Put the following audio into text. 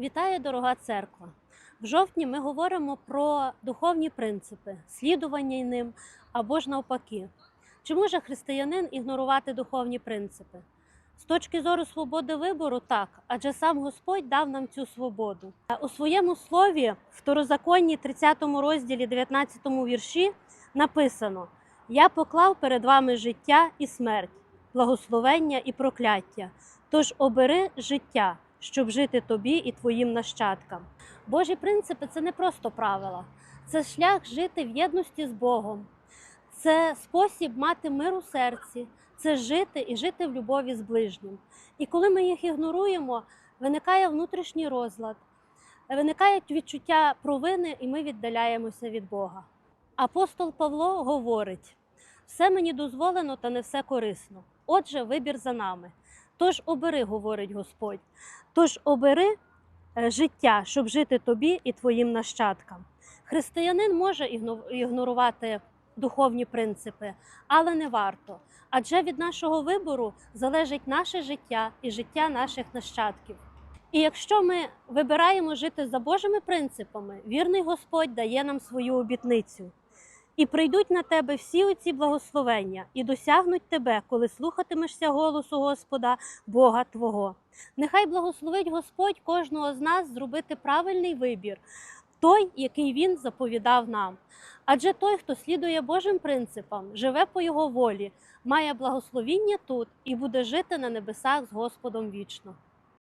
Вітаю, дорога церква! В жовтні ми говоримо про духовні принципи, слідування ним або ж навпаки. Чи може християнин ігнорувати духовні принципи? З точки зору свободи вибору, так, адже сам Господь дав нам цю свободу. У своєму слові, в Второзаконні 30 розділі 19 вірші написано: Я поклав перед вами життя і смерть, благословення і прокляття. Тож обери життя, щоб жити тобі і твоїм нащадкам. Божі принципи це не просто правила, це шлях жити в єдності з Богом, це спосіб мати мир у серці, це жити і жити в любові з ближнім. І коли ми їх ігноруємо, виникає внутрішній розлад, виникає відчуття провини, і ми віддаляємося від Бога. Апостол Павло говорить: все мені дозволено, та не все корисно. Отже, вибір за нами. Тож обери, говорить Господь. Тож обери е, життя, щоб жити тобі і твоїм нащадкам. Християнин може ігно- ігнорувати духовні принципи, але не варто. Адже від нашого вибору залежить наше життя і життя наших нащадків. І якщо ми вибираємо жити за Божими принципами, вірний Господь дає нам свою обітницю. І прийдуть на тебе всі оці благословення, і досягнуть тебе, коли слухатимешся голосу Господа, Бога Твого. Нехай благословить Господь кожного з нас зробити правильний вибір, той, який Він заповідав нам. Адже той, хто слідує Божим принципам, живе по Його волі, має благословіння тут і буде жити на небесах з Господом вічно.